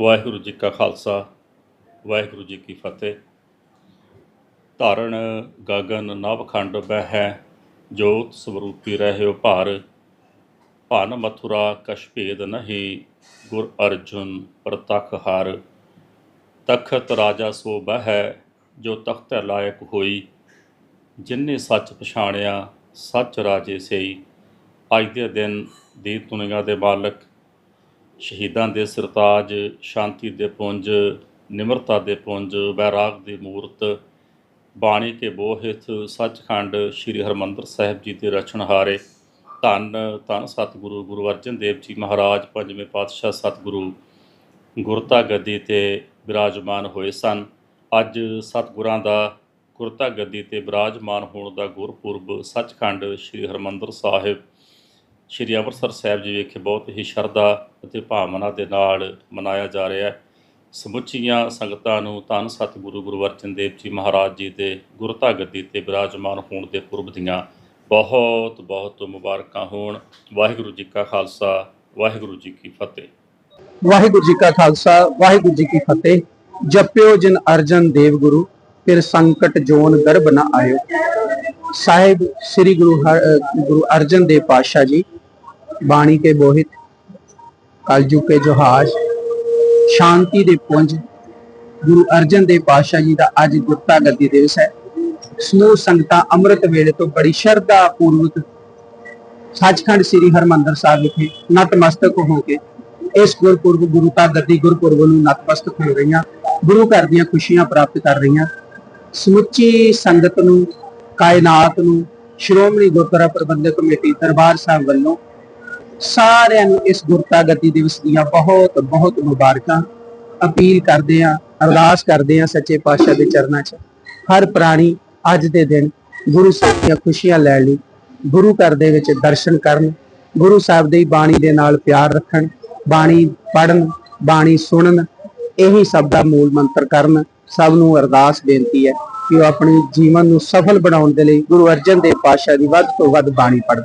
ਵਾਹਿਗੁਰੂ ਜੀ ਕਾ ਖਾਲਸਾ, ਵਾਹਿਗੁਰੂ ਜੀ ਕੀ ਫਤਿਹ। ਧਾਰਨ ਗਗਨ ਨਵਖੰਡ ਬਹਿ ਜੋਤ ਸਵਰੂਪੀ ਰਹਿਓ ਭਾਰ, ਭਨ ਮਥੁਰਾ ਕਛ ਭੇਦ ਨਹੀਂ, ਗੁਰ ਅਰਜੁਨ ਪ੍ਰਤਖ ਹਰ। ਤਖਤ ਰਾਜਾ ਸੋ ਬਹਿ, ਜੋ ਤਖਤ ਲਾਇਕ ਹੋਈ ਜਿਨਨੇ ਸੱਚ ਪਛਾਣਿਆ, ਸੱਚ ਰਾਜੇ ਸਈ ਅੱਜ ਦੇ ਦਿਨ ਦੀ ਦੁਨੀਆ ਦੇ ਮਾਲਕ ਸ਼ਹੀਦਾਂ ਦੇ ਸਰਤਾਜ, ਸ਼ਾਂਤੀ ਦੇ ਪੁੰਜ, ਨਿਮਰਤਾ ਦੇ ਪੁੰਜ ਬੈਰਾਗ ਦੀ ਮੂਰਤ, ਬਾਣੀ ਕੇ ਬੋਹਿਤ ਸੱਚਖੰਡ ਸ੍ਰੀ ਹਰਮੰਦਰ ਸਾਹਿਬ ਜੀ ਦੇ ਰਚਨਹਾਰੇ ਧੰਨ ਧੰਨ ਸਤਿਗੁਰੂ ਗੁਰੂ ਅਰਜਨ ਦੇਵ ਜੀ ਮਹਾਰਾਜ, ਪੰਜਵੇਂ ਪਾਤਸ਼ਾਹ ਸਤਿਗੁਰੂ ਗੁਰਤਾ ਗੱਦੀ ਤੇ ਬਿਰਾਜਮਾਨ ਹੋਏ ਸਨ। ਅੱਜ ਸਤਿਗੁਰਾਂ ਦਾ ਗੁਰਤਾ ਗੱਦੀ ਤੇ ਬਿਰਾਜਮਾਨ ਹੋਣ ਦਾ ਗੁਰਪੁਰਬ ਸੱਚਖੰਡ ਸ੍ਰੀ ਹਰਮੰਦਰ ਸਾਹਿਬ ਸ਼੍ਰੀ ਅੰਮ੍ਰਿਤਸਰ ਸਾਹਿਬ ਜੀ ਵਿਖੇ ਬਹੁਤ ਹੀ ਸ਼ਰਧਾ ਅਤੇ ਭਾਵਨਾ ਦੇ ਨਾਲ ਮਨਾਇਆ ਜਾ ਰਿਹਾ ਹੈ। ਸਮੁੱਚੀਆਂ ਸੰਗਤਾਂ ਨੂੰ ਧੰਨ ਸਤਿਗੁਰੂ ਗੁਰੂ ਅਰਜਨ ਦੇਵ ਜੀ ਮਹਾਰਾਜ ਜੀ ਦੇ ਗੁਰਤਾ ਗੱਦੀ ਤੇ ਬਿਰਾਜਮਾਨ ਹੋਣ ਦੇ ਪੁਰਬ ਦੀਆਂ ਬਹੁਤ ਬਹੁਤ ਮੁਬਾਰਕਾਂ ਹੋਣ। ਵਾਹਿਗੁਰੂ ਜੀ ਕਾ ਖਾਲਸਾ, ਵਾਹਿਗੁਰੂ ਜੀ ਕੀ ਫਤਿਹ। ਵਾਹਿਗੁਰੂ ਜੀ ਕਾ ਖਾਲਸਾ, ਵਾਹਿਗੁਰੂ ਜੀ ਕੀ ਫਤਿਹ। ਜਪਿਓ ਜਿਨ ਅਰਜਨ ਦੇਵ ਗੁਰੂ, ਫਿਰ ਸੰਕਟ ਜੋਨ ਗਰਭ ਨਾ ਆਇਓ। ਸਾਹਿਬ ਸ੍ਰੀ ਗੁਰੂ ਹਰ- ਗੁਰੂ ਅਰਜਨ ਦੇਵ ਪਾਤਸ਼ਾਹ ਜੀ ਬਾਣੀ ਕੇ ਬੋਹਿਤ, ਕਲਯੁਗ ਕੇ ਜੋਹਾਜ ਸ਼ਾਂਤੀ ਦੇ ਪੁੰਜ, ਗੁਰੂ ਅਰਜਨ ਦੇਵ ਪਾਤਸ਼ਾਹ ਜੀ ਦਾ ਅੱਜ ਗੁਰਤਾ ਗੱਦੀ ਦਿਵਸ ਹੈ। ਸਮੂਹ ਸੰਗਤਾਂ ਅੰਮ੍ਰਿਤ ਵੇਲੇ ਤੋਂ ਬੜੀ ਸ਼ਰਧਾ ਪੂਰਵਕ ਸੱਚਖੰਡ ਸ੍ਰੀ ਹਰਮੰਦਰ ਸਾਹਿਬ ਵਿਖੇ ਨਤਮਸਤਕ ਹੋ ਕੇ ਇਸ ਗੁਰਪੁਰਬ, ਗੁਰੂ ਤਾਂ ਗੱਦੀ ਗੁਰਪੁਰਬ ਨੂੰ ਨਤਮਸਤਕ ਹੋ ਰਹੀਆਂ, ਗੁਰੂ ਘਰ ਦੀਆਂ ਖੁਸ਼ੀਆਂ ਪ੍ਰਾਪਤ ਕਰ ਰਹੀਆਂ। ਸਮੁੱਚੀ ਸੰਗਤ ਨੂੰ, ਕਾਇਨਾਤ ਨੂੰ, ਸ਼੍ਰੋਮਣੀ ਗੁਰਦੁਆਰਾ ਪ੍ਰਬੰਧਕ ਕਮੇਟੀ ਦਰਬਾਰ ਸਾਹਿਬ ਵੱਲੋਂ ਸਾਰਿਆਂ ਨੂੰ ਇਸ ਗੁਰਤਾ ਗਤੀ ਦਿਵਸ ਦੀਆਂ ਬਹੁਤ ਬਹੁਤ ਮੁਬਾਰਕਾਂ ਅਪੀਲ ਕਰਦੇ ਆ ਅਰਦਾਸ ਕਰਦੇ ਆ ਸੱਚੇ ਪਾਤਸ਼ਾਹ ਦੇ ਚਰਨਾਂ 'ਚ, ਹਰ ਪ੍ਰਾਣੀ ਅੱਜ ਦੇ ਦਿਨ ਗੁਰੂ ਸਾਹਿਬ ਦੀਆਂ ਖੁਸ਼ੀਆਂ ਲੈਣ ਲਈ ਗੁਰੂ ਘਰ ਦੇ ਵਿੱਚ ਦਰਸ਼ਨ ਕਰਨ, ਗੁਰੂ ਸਾਹਿਬ ਦੀ ਬਾਣੀ ਦੇ ਨਾਲ ਪਿਆਰ ਰੱਖਣ, ਬਾਣੀ ਪੜਨ ਬਾਣੀ ਸੁਣਨ, ਇਹੀ ਸਭ ਦਾ ਮੂਲ ਮੰਤਰ ਕਰਨ, ਸਭ ਨੂੰ ਅਰਦਾਸ ਬੇਨਤੀ ਹੈ ਕਿ ਉਹ ਆਪਣੇ ਜੀਵਨ ਨੂੰ ਸਫਲ ਬਣਾਉਣ ਦੇ ਲਈ ਗੁਰੂ ਅਰਜਨ ਦੇਵ ਪਾਤਸ਼ਾਹ ਦੀ ਵੱਧ ਤੋਂ ਵੱਧ ਬਾਣੀ ਪੜ੍ਹਨ।